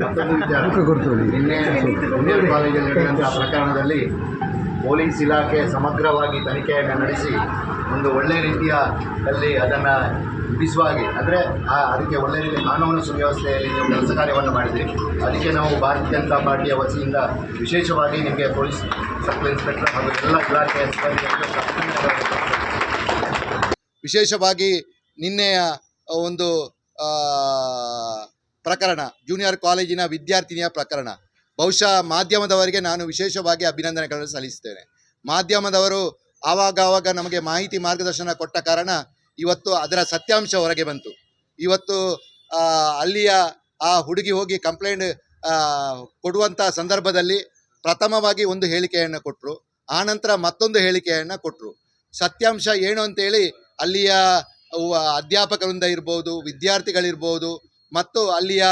ನಿನ್ನೆ ನಡೆದಂತಹ ಪ್ರಕರಣದಲ್ಲಿ ಪೊಲೀಸ್ ಇಲಾಖೆ ಸಮಗ್ರವಾಗಿ ತನಿಖೆಯನ್ನು ನಡೆಸಿ ಒಂದು ಒಳ್ಳೆಯ ರೀತಿಯ ಅಲ್ಲಿ ಅದನ್ನು ಬಿಡಿಸುವ ಹಾಗೆ. ಆ ಅದಕ್ಕೆ ಒಳ್ಳೆ ರೀತಿಯ ಕಾನೂನು ಸುವ್ಯವಸ್ಥೆಯಲ್ಲಿ ನೀವು ಕೆಲಸ ಕಾರ್ಯವನ್ನು ಮಾಡಿದ್ರಿ. ಅದಕ್ಕೆ ನಾವು ಭಾರತೀಯ ಜನತಾ ಪಾರ್ಟಿಯ ವತಿಯಿಂದ ವಿಶೇಷವಾಗಿ ನಿಮಗೆ ಪೊಲೀಸ್ ಸಬ್ ಇನ್ಸ್ಪೆಕ್ಟರ್ ಹಾಗೂ ಎಲ್ಲ ಇಲಾಖೆಯ ವಿಶೇಷವಾಗಿ ನಿನ್ನೆಯ ಒಂದು ಪ್ರಕರಣ ಜೂನಿಯರ್ ಕಾಲೇಜಿನ ವಿದ್ಯಾರ್ಥಿನಿಯ ಪ್ರಕರಣ. ಬಹುಶಃ ಮಾಧ್ಯಮದವರಿಗೆ ನಾನು ವಿಶೇಷವಾಗಿ ಅಭಿನಂದನೆಗಳನ್ನು ಸಲ್ಲಿಸ್ತೇನೆ ಮಾಧ್ಯಮದವರು ಆವಾಗ ಆವಾಗ ನಮಗೆ ಮಾಹಿತಿ ಮಾರ್ಗದರ್ಶನ ಕೊಟ್ಟ ಕಾರಣ ಇವತ್ತು ಅದರ ಸತ್ಯಾಂಶ ಹೊರಗೆ ಬಂತು. ಇವತ್ತು ಅಲ್ಲಿಯ ಆ ಹುಡುಗಿ ಹೋಗಿ ಕಂಪ್ಲೇಂಟ್ ಕೊಡುವಂಥ ಸಂದರ್ಭದಲ್ಲಿ ಪ್ರಥಮವಾಗಿ ಒಂದು ಹೇಳಿಕೆಯನ್ನು ಕೊಟ್ಟರು ಆನಂತರ ಮತ್ತೊಂದು ಹೇಳಿಕೆಯನ್ನು ಕೊಟ್ಟರು ಸತ್ಯಾಂಶ ಏನು ಅಂತೇಳಿ ಅಲ್ಲಿಯ ಅಧ್ಯಾಪಕರಿಂದ ಇರ್ಬೋದು, ವಿದ್ಯಾರ್ಥಿಗಳಿರ್ಬೋದು ಮತ್ತು ಅಲ್ಲಿಯ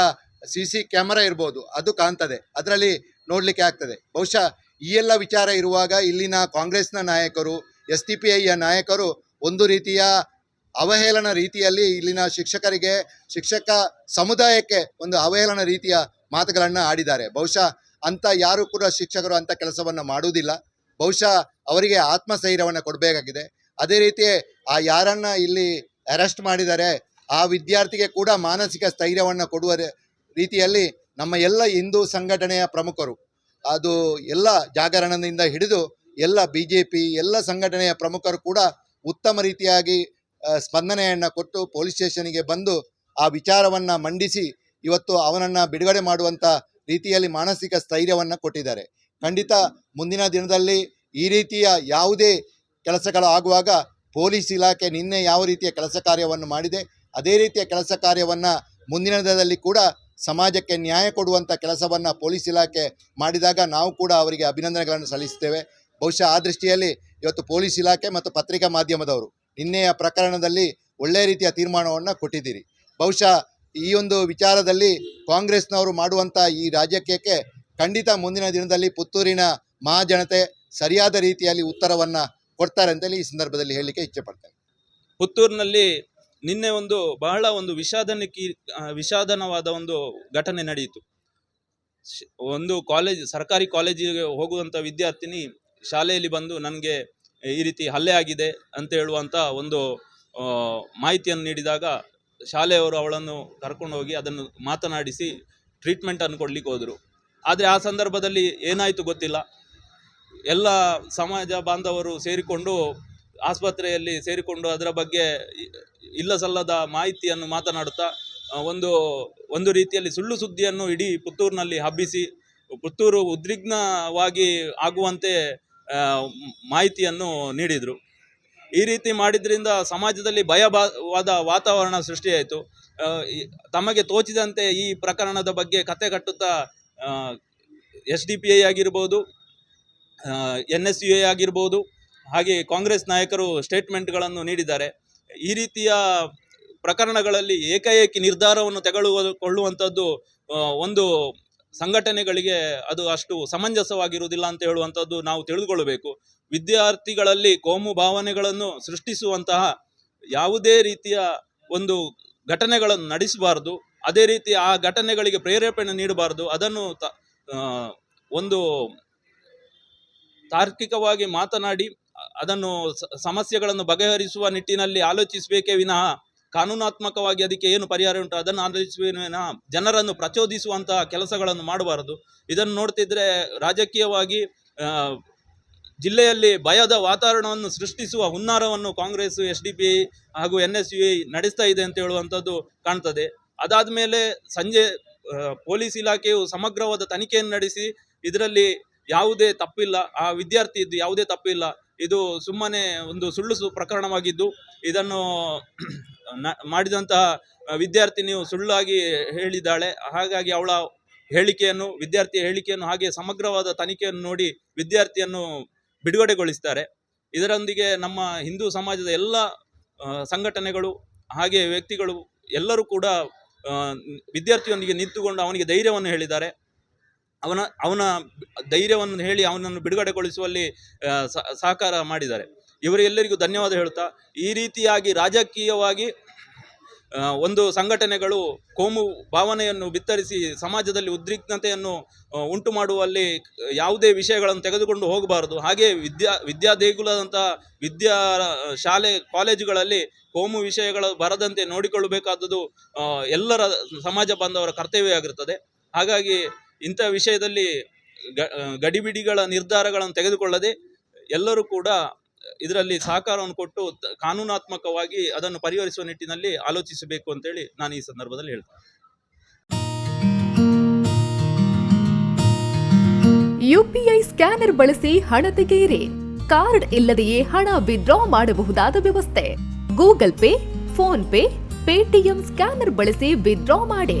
ಸಿ ಸಿ ಕ್ಯಾಮರಾ ಇರ್ಬೋದು, ಅದು ಕಾಣ್ತದೆ. ಅದರಲ್ಲಿ ನೋಡಲಿಕ್ಕೆ ಆಗ್ತದೆ. ಬಹುಶಃ ಈ ಎಲ್ಲ ವಿಚಾರ ಇರುವಾಗ ಇಲ್ಲಿನ ಕಾಂಗ್ರೆಸ್ನ ನಾಯಕರು, ಎಸ್ ಟಿ ಪಿ ಐಯ ನಾಯಕರು ಒಂದು ರೀತಿಯ ಅವಹೇಳನ ರೀತಿಯಲ್ಲಿ ಇಲ್ಲಿನ ಶಿಕ್ಷಕರಿಗೆ, ಶಿಕ್ಷಕ ಸಮುದಾಯಕ್ಕೆ ಒಂದು ಅವಹೇಳನ ರೀತಿಯ ಮಾತುಗಳನ್ನು ಆಡಿದ್ದಾರೆ. ಬಹುಶಃ ಅಂಥ ಯಾರು ಕೂಡ ಶಿಕ್ಷಕರು ಅಂಥ ಕೆಲಸವನ್ನು ಮಾಡುವುದಿಲ್ಲ. ಬಹುಶಃ ಅವರಿಗೆ ಆತ್ಮಸ್ಥೈರ್ಯವನ್ನು ಕೊಡಬೇಕಾಗಿದೆ. ಅದೇ ರೀತಿ ಆ ಯಾರನ್ನು ಇಲ್ಲಿ ಅರೆಸ್ಟ್ ಮಾಡಿದ್ದಾರೆ ಆ ವಿದ್ಯಾರ್ಥಿಗೆ ಕೂಡ ಮಾನಸಿಕ ಸ್ಥೈರ್ಯವನ್ನು ಕೊಡುವ ರೀತಿಯಲ್ಲಿ ನಮ್ಮ ಎಲ್ಲ ಹಿಂದೂ ಸಂಘಟನೆಯ ಪ್ರಮುಖರು, ಅದು ಎಲ್ಲ ಜಾಗರಣದಿಂದ ಹಿಡಿದು ಎಲ್ಲ ಬಿ ಜೆ ಪಿ ಎಲ್ಲ ಸಂಘಟನೆಯ ಪ್ರಮುಖರು ಕೂಡ ಉತ್ತಮ ರೀತಿಯಾಗಿ ಸ್ಪಂದನೆಯನ್ನು ಕೊಟ್ಟು ಪೊಲೀಸ್ ಸ್ಟೇಷನಿಗೆ ಬಂದು ಆ ವಿಚಾರವನ್ನು ಮಂಡಿಸಿ ಇವತ್ತು ಅವನನ್ನು ಬಿಡುಗಡೆ ಮಾಡುವಂಥ ರೀತಿಯಲ್ಲಿ ಮಾನಸಿಕ ಸ್ಥೈರ್ಯವನ್ನು ಕೊಟ್ಟಿದ್ದಾರೆ. ಖಂಡಿತ ಮುಂದಿನ ದಿನದಲ್ಲಿ ಈ ರೀತಿಯ ಯಾವುದೇ ಕೆಲಸಗಳು ಆಗುವಾಗ ಪೊಲೀಸ್ ಇಲಾಖೆ ನಿನ್ನೆ ಯಾವ ರೀತಿಯ ಕೆಲಸ ಕಾರ್ಯವನ್ನು ಮಾಡಿದೆ ಅದೇ ರೀತಿಯ ಕೆಲಸ ಕಾರ್ಯವನ್ನು ಮುಂದಿನ ದಿನದಲ್ಲಿ ಕೂಡ ಸಮಾಜಕ್ಕೆ ನ್ಯಾಯ ಕೊಡುವಂಥ ಕೆಲಸವನ್ನು ಪೊಲೀಸ್ ಇಲಾಖೆ ಮಾಡಿದಾಗ ನಾವು ಕೂಡ ಅವರಿಗೆ ಅಭಿನಂದನೆಗಳನ್ನು ಸಲ್ಲಿಸ್ತೇವೆ ಬಹುಶಃ ಆ ದೃಷ್ಟಿಯಲ್ಲಿ ಇವತ್ತು ಪೊಲೀಸ್ ಇಲಾಖೆ ಮತ್ತು ಪತ್ರಿಕಾ ಮಾಧ್ಯಮದವರು ನಿನ್ನೆಯ ಪ್ರಕರಣದಲ್ಲಿ ಒಳ್ಳೆಯ ರೀತಿಯ ತೀರ್ಮಾನವನ್ನು ಕೊಟ್ಟಿದ್ದೀರಿ. ಬಹುಶಃ ಈ ಒಂದು ವಿಚಾರದಲ್ಲಿ ಕಾಂಗ್ರೆಸ್ನವರು ಮಾಡುವಂಥ ಈ ರಾಜಕೀಯಕ್ಕೆ ಖಂಡಿತ ಮುಂದಿನ ದಿನದಲ್ಲಿ ಪುತ್ತೂರಿನ ಮಹಾಜನತೆ ಸರಿಯಾದ ರೀತಿಯಲ್ಲಿ ಉತ್ತರವನ್ನು ಕೊಡ್ತಾರೆ ಅಂತೇಳಿ ಈ ಸಂದರ್ಭದಲ್ಲಿ ಹೇಳಲಿಕ್ಕೆ ಇಚ್ಛೆಪಡ್ತೇನೆ ಪುತ್ತೂರಿನಲ್ಲಿ ನಿನ್ನೆ ಒಂದು ಬಹಳ ಒಂದು ವಿಷಾದನ ಆ, ವಿಷಾದನವಾದ ಒಂದು ಘಟನೆ ನಡೆಯಿತು. ಒಂದು ಕಾಲೇಜ್ ಸರ್ಕಾರಿ ಕಾಲೇಜಿಗೆ ಹೋಗುವಂಥ ವಿದ್ಯಾರ್ಥಿನಿ ಶಾಲೆಯಲ್ಲಿ ಬಂದು ನನಗೆ ಈ ರೀತಿ ಹಲ್ಲೆ ಆಗಿದೆ ಅಂತ ಹೇಳುವಂಥ ಒಂದು ಮಾಹಿತಿಯನ್ನು ನೀಡಿದಾಗ ಶಾಲೆಯವರು ಅವಳನ್ನು ಕರ್ಕೊಂಡು ಹೋಗಿ ಅದನ್ನು ಮಾತನಾಡಿಸಿ ಟ್ರೀಟ್ಮೆಂಟನ್ನು ಕೊಡಲಿಕ್ಕೆ ಹೋದರು. ಆದರೆ ಆ ಸಂದರ್ಭದಲ್ಲಿ ಏನಾಯಿತು ಗೊತ್ತಿಲ್ಲ. ಎಲ್ಲ ಸಮಾಜ ಬಾಂಧವರು ಸೇರಿಕೊಂಡು ಆಸ್ಪತ್ರೆಯಲ್ಲಿ ಸೇರಿಕೊಂಡು ಅದರ ಬಗ್ಗೆ ಇಲ್ಲ ಸಲ್ಲದ ಮಾಹಿತಿಯನ್ನು ಮಾತನಾಡುತ್ತಾ ಒಂದು ಒಂದು ರೀತಿಯಲ್ಲಿ ಸುಳ್ಳು ಸುದ್ದಿಯನ್ನು ಇಡೀ ಪುತ್ತೂರಿನಲ್ಲಿ ಹಬ್ಬಿಸಿ, ಪುತ್ತೂರು ಉದ್ವಿಗ್ನವಾಗಿ ಆಗುವಂತೆ ಮಾಹಿತಿಯನ್ನು ನೀಡಿದರು. ಈ ರೀತಿ ಮಾಡಿದ್ರಿಂದ ಸಮಾಜದಲ್ಲಿ ಭಯವಾದ ವಾತಾವರಣ ಸೃಷ್ಟಿಯಾಯಿತು. ತಮಗೆ ತೋಚಿದಂತೆ ಈ ಪ್ರಕರಣದ ಬಗ್ಗೆ ಕತೆ ಕಟ್ಟುತ್ತಾ ಎಸ್ ಡಿ ಪಿ ಐ ಆಗಿರ್ಬೋದು ಎನ್ ಎಸ್ ಯು ಎ ಆಗಿರ್ಬೋದು, ಹಾಗೆ ಕಾಂಗ್ರೆಸ್ ನಾಯಕರು ಸ್ಟೇಟ್ಮೆಂಟ್ಗಳನ್ನು ನೀಡಿದ್ದಾರೆ. ಈ ರೀತಿಯ ಪ್ರಕರಣಗಳಲ್ಲಿ ಏಕಾಏಕಿ ನಿರ್ಧಾರವನ್ನು ತೆಗೆದುಕೊಳ್ಳುವಂಥದ್ದು ಒಂದು ಸಂಘಟನೆಗಳಿಗೆ ಅದು ಅಷ್ಟು ಸಮಂಜಸವಾಗಿರುವುದಿಲ್ಲ ಅಂತ ಹೇಳುವಂಥದ್ದು ನಾವು ತಿಳಿದುಕೊಳ್ಳಬೇಕು. ವಿದ್ಯಾರ್ಥಿಗಳಲ್ಲಿ ಕೋಮು ಭಾವನೆಗಳನ್ನು ಸೃಷ್ಟಿಸುವಂತಹ ಯಾವುದೇ ರೀತಿಯ ಒಂದು ಘಟನೆಗಳನ್ನು ನಡೆಸಬಾರ್ದು. ಅದೇ ರೀತಿ ಆ ಘಟನೆಗಳಿಗೆ ಪ್ರೇರೇಪಣೆ ನೀಡಬಾರ್ದು. ಅದನ್ನು ಒಂದು ತಾರ್ಕಿಕವಾಗಿ ಮಾತನಾಡಿ ಅದನ್ನು ಸಮಸ್ಯೆಗಳನ್ನು ಬಗೆಹರಿಸುವ ನಿಟ್ಟಿನಲ್ಲಿ ಆಲೋಚಿಸಬೇಕೇ ವಿನಃ ಕಾನೂನಾತ್ಮಕವಾಗಿ ಅದಕ್ಕೆ ಏನು ಪರಿಹಾರ ಉಂಟು? ಅದನ್ನು ಆಲೋಚಿಸುವ ಜನರನ್ನು ಪ್ರಚೋದಿಸುವಂತಹ ಕೆಲಸಗಳನ್ನು ಮಾಡಬಾರದು. ಇದನ್ನು ನೋಡ್ತಿದ್ರೆ ರಾಜಕೀಯವಾಗಿ ಜಿಲ್ಲೆಯಲ್ಲಿ ಭಯದ ವಾತಾವರಣವನ್ನು ಸೃಷ್ಟಿಸುವ ಹುನ್ನಾರವನ್ನು Congress S D P I N S U ನಡೆಸ್ತಾ ಇದೆ ಅಂತ ಹೇಳುವಂಥದ್ದು ಕಾಣ್ತದೆ. ಅದಾದ ಮೇಲೆ ಸಂಜೆ ಪೊಲೀಸ್ ಇಲಾಖೆಯು ಸಮಗ್ರವಾದ ತನಿಖೆಯನ್ನು ನಡೆಸಿ, ಇದರಲ್ಲಿ ಯಾವುದೇ ತಪ್ಪಿಲ್ಲ. ಆ ವಿದ್ಯಾರ್ಥಿ ಇದ್ದು ಯಾವುದೇ ತಪ್ಪಿಲ್ಲ. ಇದು ಸುಮ್ಮನೆ ಒಂದು ಸುಳ್ಳು ಪ್ರಕರಣವಾಗಿದ್ದು ಇದನ್ನು ಮಾಡಿದಂತಹ ವಿದ್ಯಾರ್ಥಿನಿಯು ಸುಳ್ಳಾಗಿ ಹೇಳಿದ್ದಾಳೆ. ಹಾಗಾಗಿ ಅವಳ ಹೇಳಿಕೆಯನ್ನು, ವಿದ್ಯಾರ್ಥಿಯ ಹೇಳಿಕೆಯನ್ನು ಹಾಗೆ ಸಮಗ್ರವಾದ ತನಿಖೆಯನ್ನು ನೋಡಿ ವಿದ್ಯಾರ್ಥಿಯನ್ನು ಬಿಡುಗಡೆಗೊಳಿಸ್ತಾರೆ. ಇದರೊಂದಿಗೆ ನಮ್ಮ ಹಿಂದೂ ಸಮಾಜದ ಎಲ್ಲ ಸಂಘಟನೆಗಳು ಹಾಗೆ ವ್ಯಕ್ತಿಗಳು ಎಲ್ಲರೂ ಕೂಡ ವಿದ್ಯಾರ್ಥಿಯೊಂದಿಗೆ ನಿಂತುಕೊಂಡು ಅವನಿಗೆ ಧೈರ್ಯವನ್ನು ಹೇಳಿದ್ದಾರೆ. ಅವನ ಅವನ ಧೈರ್ಯವನ್ನು ಹೇಳಿ ಅವನನ್ನು ಬಿಡುಗಡೆಗೊಳಿಸುವಲ್ಲಿ ಸಹಕಾರ ಮಾಡಿದ್ದಾರೆ. ಇವರೆಲ್ಲರಿಗೂ ಧನ್ಯವಾದ ಹೇಳುತ್ತಾ, ಈ ರೀತಿಯಾಗಿ ರಾಜಕೀಯವಾಗಿ ಒಂದು ಸಂಘಟನೆಗಳು ಕೋಮು ಭಾವನೆಯನ್ನು ಬಿತ್ತರಿಸಿ ಸಮಾಜದಲ್ಲಿ ಉದ್ರಿಗ್ನತೆಯನ್ನು ಉಂಟು ಮಾಡುವಲ್ಲಿ ಯಾವುದೇ ವಿಷಯಗಳನ್ನು ತೆಗೆದುಕೊಂಡು ಹೋಗಬಾರದು. ಹಾಗೆ ವಿದ್ಯಾ ವಿದ್ಯಾ ದೇಗುಲದಂಥ ವಿದ್ಯಾ, ಶಾಲೆ, ಕಾಲೇಜುಗಳಲ್ಲಿ ಕೋಮು ವಿಷಯಗಳು ಬರದಂತೆ ನೋಡಿಕೊಳ್ಳಬೇಕಾದದ್ದು ಎಲ್ಲರ ಸಮಾಜ ಬಾಂಧವರ ಕರ್ತವ್ಯ ಆಗಿರುತ್ತದೆ. ಹಾಗಾಗಿ ಇಂಥ ವಿಷಯದಲ್ಲಿ ಗಡಿಬಿಡಿಗಳ ನಿರ್ಧಾರಗಳನ್ನು ತೆಗೆದುಕೊಳ್ಳದೆ ಎಲ್ಲರೂ ಕೂಡ ಇದರಲ್ಲಿ ಸಹಕಾರವನ್ನು ಕೊಟ್ಟು ಕಾನೂನಾತ್ಮಕವಾಗಿ ಅದನ್ನು ಪರಿಹರಿಸುವ ನಿಟ್ಟಿನಲ್ಲಿ ಆಲೋಚಿಸಬೇಕು ಅಂತೇಳಿ ನಾನು ಈ ಸಂದರ್ಭದಲ್ಲಿ ಹೇಳ್ತೇನೆ. ಯುಪಿಐ ಸ್ಕ್ಯಾನರ್ ಬಳಸಿ ಹಣ ತೆಗೆಯಿರಿ. ಕಾರ್ಡ್ ಇಲ್ಲದೆಯೇ ಹಣ ವಿಡ್ರಾ ಮಾಡಬಹುದಾದ ವ್ಯವಸ್ಥೆ. Google Pay, PhonePe, Paytm scanner ಬಳಸಿ ವಿಡ್ರಾ ಮಾಡಿ.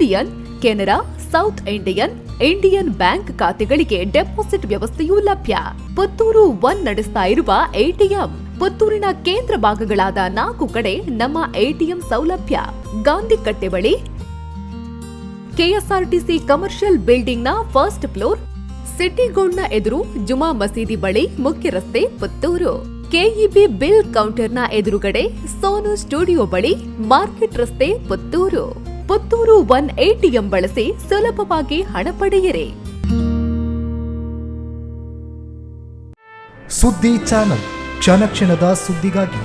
Union Canara South Indian Indian Bank ಖಾತೆಗಳಿಗೆ ಡೆಪಾಸಿಟ್ ವ್ಯವಸ್ಥೆಯೂ ಲಭ್ಯ. ಪುತ್ತೂರು ಒನ್ ನಡೆಸ್ತಾ ಇರುವ ಎಟಿಎಂ. ಪುತ್ತೂರಿನ ಕೇಂದ್ರ ಭಾಗಗಳಾದ ನಾಲ್ಕು ಕಡೆ ನಮ್ಮ ಎಟಿಎಂ ಸೌಲಭ್ಯ. ಗಾಂಧಿ ಕಟ್ಟೆ ಬಳಿ ಕೆಎಸ್ಆರ್ಟಿಸಿ ಕಮರ್ಷಿಯಲ್ ಬಿಲ್ಡಿಂಗ್ನ ಫಸ್ಟ್ ಫ್ಲೋರ್. ಸಿಟಿ ಗೋಲ್ಡ್ನ ಎದುರು ಜುಮಾ ಮಸೀದಿ ಬಳಿ ಮುಖ್ಯ ರಸ್ತೆ ಪುತ್ತೂರು. ಕೆಇಬಿ ಬಿಲ್ ಕೌಂಟರ್ನ ಎದುರುಗಡೆ ಸೋನು ಸ್ಟುಡಿಯೋ ಬಳಿ ಮಾರ್ಕೆಟ್ ರಸ್ತೆ ಪುತ್ತೂರು. ಪುತ್ತೂರು ಒನ್ ಎಟಿಎಂ ಬಳಸಿ ಸುಲಭವಾಗಿ ಹಣ ಪಡೆಯಿರಿ. ಸುದ್ದಿ ಚಾನಲ್ ಕ್ಷಣ ಕ್ಷಣದ ಸುದ್ದಿಗಾಗಿ